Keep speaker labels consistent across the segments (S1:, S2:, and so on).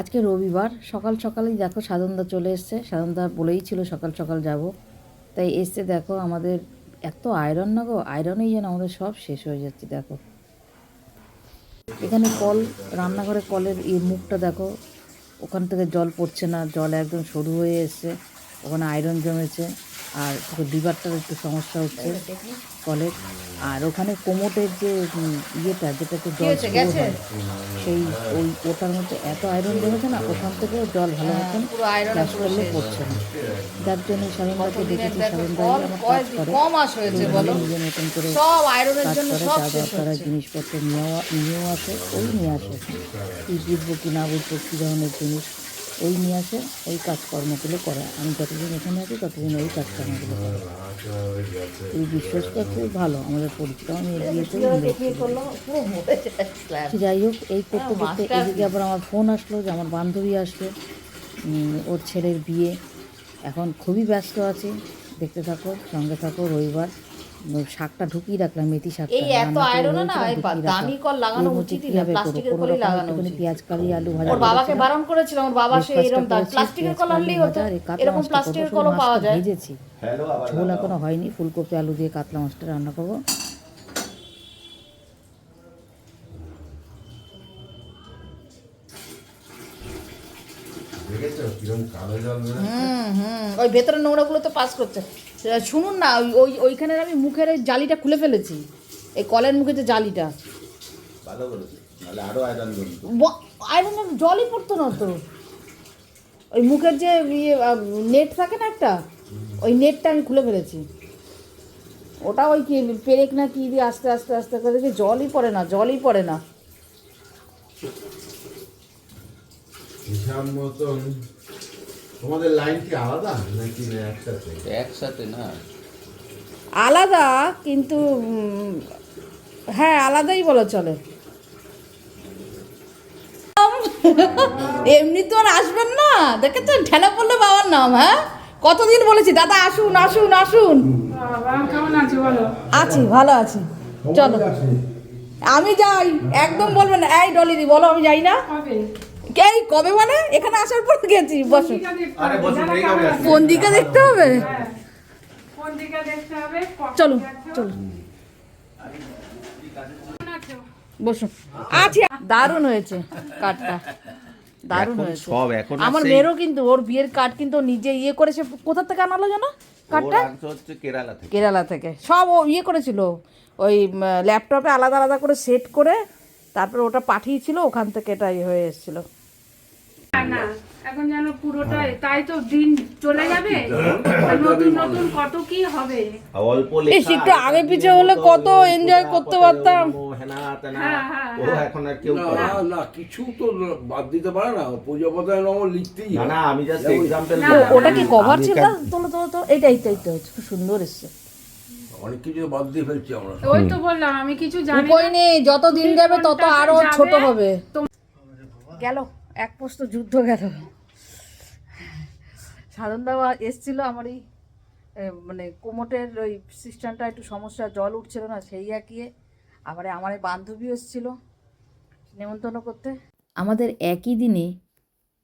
S1: আজকে রবিবার, সকাল সকালেই দেখো সাধনদা চলে এসছে। সাধনদা বলেই ছিল সকাল সকাল যাব। তাই এসছে দেখো আমাদের এত আয়রন না গো, আয়রনেই যেন আমাদের সব শেষ হয়ে যাচ্ছে দেখো। এখানে কল, রান্নাঘরে কলের এই মুখটা দেখো, ওখান থেকে জল পড়ছে না, জল একদম সরু হয়ে এসছে, ওখানে আয়রন জমেছে। আর লিভারটার একটু সমস্যা হচ্ছে কলের। আর ওখানে কোমোটের যে ইয়েটা যেটাতে জল সেই ওই ওটার মধ্যে এত আয়রন জমেছে না ওখান থেকেও জল ভালো মতন ফ্লাশ করলে পড়ছে না। যার জন্য সারেন্দাকে দেখেছি সারেন্দাই আমার কাজ করে নিজের মতন করে কাজ করে যা দরকার জিনিসপত্র নিয়েও নিয়েও আসে ওই নিয়ে আসে। কি বুঝব কি না বুঝব কী ধরনের জিনিস। ওই নিয়ে আসে ওই কাজকর্মগুলো করে। আমি যতদিন এখানে আছি ততদিন ওই কাজকর্মগুলো করে। এই বিশ্বাসটা খুব ভালো আমাদের পরিচিত আমি
S2: যাচ্ছে
S1: যাই হোক এই করতে করতে এদিকে আবার আমার ফোন আসলো যে আমার বান্ধবী আসবে ওর ছেলের বিয়ে। এখন খুবই ব্যস্ত আছে দেখতে থাকো সঙ্গে থাকো রবিবার। শাকটা ঢুকিয়ে রাখলাম মেথি শাকটা।
S2: এই এত
S1: রান্না করে
S2: আয়রন না। দামি কল লাগানো উচিতই না প্লাস্টিকের কলই লাগানো উচিত?
S1: পেঁয়াজ কালি আলু ভাজা
S2: ওর বাবাকে বারণ করেছিলাম ওর বাবা সে এরকম প্লাস্টিকের কল আনলেই হতো। এরকম প্লাস্টিকের কলও পাওয়া যায়।
S1: ভেজেছি। ঝোল এখনও হয়নি ফুলকপি আলু দিয়ে কাতলা মাছটা রান্না করব?
S2: হুম হুম। ওই ভেতরে নোংরাগুলো তো পাস করছে। শুনুন না ওই- ওই ওইখানের আমি মুখের ওই জালিটা খুলে ফেলেছি। এই কলের মুখে যে জালিটা।
S3: ভালো করেছে নাহলে আয়রন
S2: আয়রনের জলই পড়তো না তো। ওই মুখের যে ইয়ে নেট থাকে না একটা ওই নেটটা আমি খুলে ফেলেছি। ওটা ওই কি পেরেক না কি দিয়ে আস্তে আস্তে আস্তে করে দেখি জলই পড়ে না জলই পড়ে না।
S3: হিসাব মতন তোমাদের লাইন কি আলাদা নাকি একসাথে?
S4: একসাথে না।
S2: আলাদা কিন্তু হ্যাঁ আলাদাই বলো চলে। এমনি তো আর আসবেন না। দেখেছেন? ঠেলা পড়লে বাবার নাম হ্যাঁ? কতদিন বলেছি? দাদা আসুন আসুন আসুন।
S5: কেমন আছো বলো?
S2: আছি ভালো আছি। চলো। আমি যাই। একদম বলবেন এই ডলিদি বলো আমি যাই না? এই কবে মানে? এখানে আসার পর গেছি বসো? কোন দিকে দেখতে হবে?
S5: হ্যাঁ। কোন দিকে দেখতে হবে
S2: চলো চলো। বসো। আছি দারুণ হয়েছে কার্ডটা দারুণ হয়েছে।
S4: সব এখন
S2: আমার মেয়েরও কিন্তু ওর বিয়ের কার্ড কিন্তু নিজে ইয়ে করেছে। কোথা থেকে আনালো জানো
S4: হচ্ছে কেরালা থেকে।
S2: কেরালা থেকে। সব ও ইয়ে করেছিল। ওই ল্যাপটপে আলাদা আলাদা করে সেট করে তারপরে ওটা পাঠিয়েছিল। ওখান থেকে এটা ইয়ে হয়ে এসেছিল।
S5: না, না এখন যেন পুরোটাই তাই তো দিন চলে যাবে? নতুন নতুন কত কি হবে?
S4: অল্প
S2: ইস, একটু আগে পিছে হলে কত enjoy করতে পারতাম।
S5: হ্যাঁ, হ্যাঁ,
S4: ও এখন আর কেউ
S6: না
S4: না।
S6: না কিছু তো বাদ দিতে পারে না। পূজা পতায় নম লিখতেই
S4: না না আমি জাস্ট এক্সাম্পল
S2: ওটা কি কভার ছিল? তোলো তোলো তো খুব সুন্দর এসছে।
S6: অনেক কিছু বাদ দিয়ে ফেলছি আমরা।
S5: ওই তো বললাম আমি কিছু জানি
S2: নেই যত দিন যাবে তত
S5: আরও
S2: ছোট হবে। গেল। এক পোস্ত যুদ্ধ গেল। সাধন দাওয়া এসছিল আমার এই মানে কোমটের ওই সিস্টেমটা একটু সমস্যা জল উঠছিল না সেই একিয়ে আবার আমার এই বান্ধবী এসছিল নেমন্তন্ন করতে। আমাদের একই দিনে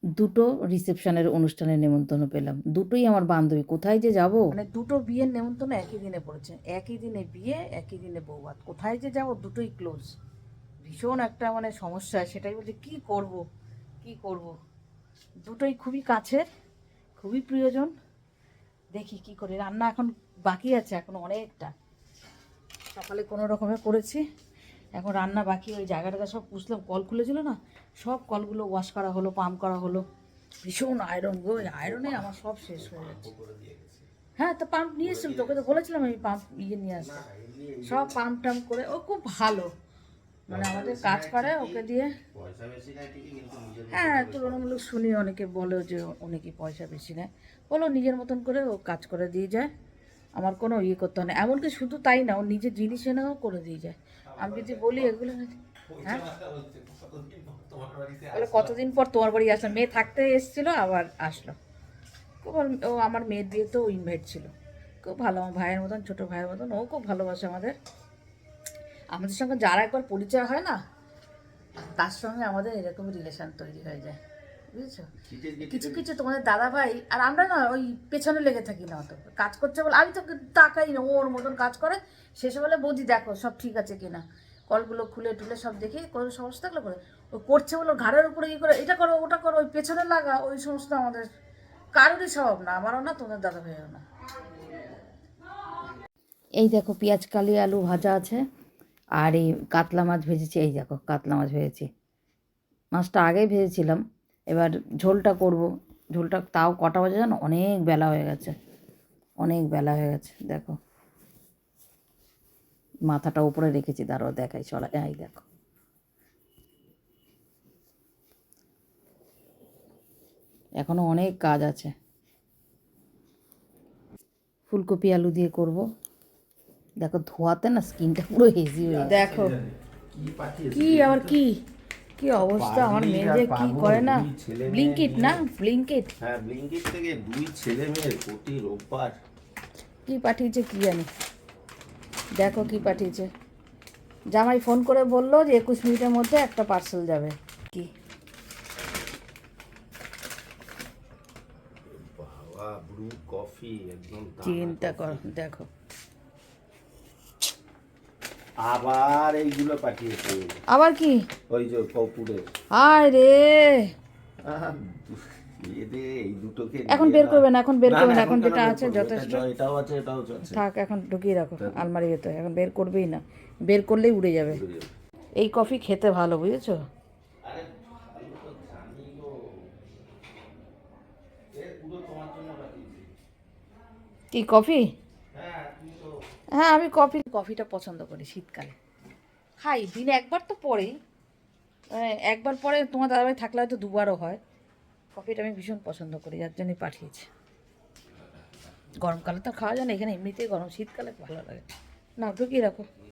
S2: দুটো রিসেপশনের অনুষ্ঠানের নেমন্তন্ন পেলাম। দুটোই আমার বান্ধবী। কোথায় যে যাব? মানে দুটো বিয়ের নেমন্তন্ন একই দিনে পড়েছে। একই দিনে বিয়ে একই দিনে বৌভাত কোথায় যে যাব? দুটোই ক্লোজ ভীষণ একটা মানে সমস্যা। সেটাই বলছি কি করব? কি করব? দুটোই খুবই কাছের, খুবই প্রিয়জন। দেখি কি করে। রান্না এখন বাকি আছে, এখন অনেকটা। সকালে কোনো রকমে করেছি। এখন রান্না বাকি, ওই জায়গাটাতে সব পুষলাম। কল খুলেছিল না? সব কলগুলো ওয়াশ করা হলো পাম্প করা হলো। ভীষণ আয়রন গো আয়রনে আমার সব শেষ হয়ে যাচ্ছে হ্যাঁ তো পাম্প নিয়ে এসেছিলাম, তোকে তো বলেছিলাম আমি পাম্প ইয়ে নিয়ে আসতে। সব পাম্প টাম্প করে, ও খুব ভালো। মানে আমাদের কাজ করে ওকে দিয়ে হ্যাঁ তুলনামূলক শুনি অনেকে বলে যে অনেকে পয়সা বেশি নেয়। বলো নিজের মতন করে ও কাজ করে দিয়ে যায়। আমার কোনো ইয়ে করতে হয় না। এমনকি শুধু তাই না, ও নিজের জিনিস এনেও করে দিয়ে যায়। আমি যদি বলি এগুলো হ্যাঁ? বলে, কতদিন পর তোমার বাড়ি আসলাম মেয়ে থাকতে এসেছিল, আবার আসলো। ও আমার মেয়ের বিয়েতেও ইনভাইট ছিল। খুব ভালো, আমার ভাইয়ের মতন, ছোটো ভাইয়ের মতন। ও খুব ভালোবাসে আমাদের। আমাদের সঙ্গে যারা একবার পরিচয় হয় না তার সঙ্গে আমাদের এরকম রিলেশন তৈরি হয়ে যায়। বুঝেছ? কিছু কিছু তোমাদের দাদা ভাই আর আমরা না ওই পেছনে লেগে থাকি না অত। কাজ করছে বলে আমি তো তাকাই না ওর মতন কাজ করে। শেষে বলে বৌদি দেখো সব ঠিক আছে কিনা। কলগুলো খুলে টুলে সব দেখি কোনো সমস্যা থাকলে করে ও করছে বলে ঘাড়ের উপরে কি করে? এটা করো ওটা করো ওই পেছনে লাগা ওই সমস্ত আমাদের। কারোরই স্বভাব না আমারও না তোমাদের দাদা ভাইয়েরও না।
S1: এই দেখো পেঁয়াজ কালি আলু ভাজা আছে। আর এই কাতলা মাছ ভেজেছি, এই দেখো কাতলা মাছ ভেজেছি। মাছটা আগেই ভেজেছিলাম, এবার ঝোলটা করব। ঝোলটা তাও কটা বাজে জানো? অনেক বেলা হয়ে গেছে, অনেক বেলা হয়ে গেছে, দেখো। মাথাটা উপরে রেখেছি, দাঁড়াও দেখাই, চলা, এই দেখো। এখনও অনেক কাজ আছে। ফুলকপি আলু দিয়ে করব। দেখো ধোয়াতে না স্কিনটা পুরো হেজি হয়ে যায়। দেখো। কি আবার কি? কি অবস্থা আমার মেয়ে যে কি করে না? ব্লিঙ্কিট না? ব্লিঙ্কিট
S4: হ্যাঁ ব্লিঙ্কিট থেকে দুই ছেলে মেয়ের প্রতি রোববার।
S1: কি পাঠিয়েছে কি জানি? দেখো কি পাঠিয়েছে। জামাই ফোন করে বলল যে একুশ মিনিটের মধ্যে একটা পার্সেল যাবে। কি?
S4: বাবা ব্রু কফি একদম
S1: চিন্তা কর দেখো।
S4: আবার এইগুলো পাঠিয়েছে।
S1: আবার কি?
S4: ওই যে কপুরের
S1: আয় রে। এখন বের
S4: না-
S1: করবে না, এখন বের
S4: না,
S1: করবে
S4: না,
S1: না, এখন যেটা আছে যথেষ্ট।
S4: এটা- এটাও আছে এটাও আছে।
S1: থাক এখন ঢুকিয়ে রাখো আলমারি ভেতরে। এখন বের করবেই না। বের করলেই উড়ে যাবে। এই কফি খেতে ভালো বুঝেছ? কি কফি? হ্যাঁ আমি কফি, কফিটা পছন্দ করি শীতকালে। খাই দিনে একবার তো মানে একবার পরে তোমার দাদাভাই থাকলে হয়তো দুবারও হয়। কফিটা আমি ভীষণ পছন্দ করি, যার জন্যই পাঠিয়েছি। গরমকালে তো খাওয়া যায় না, এখানে এমনিতেই গরম, শীতকালে ভালো লাগে। না ঢুকিয়ে রাখো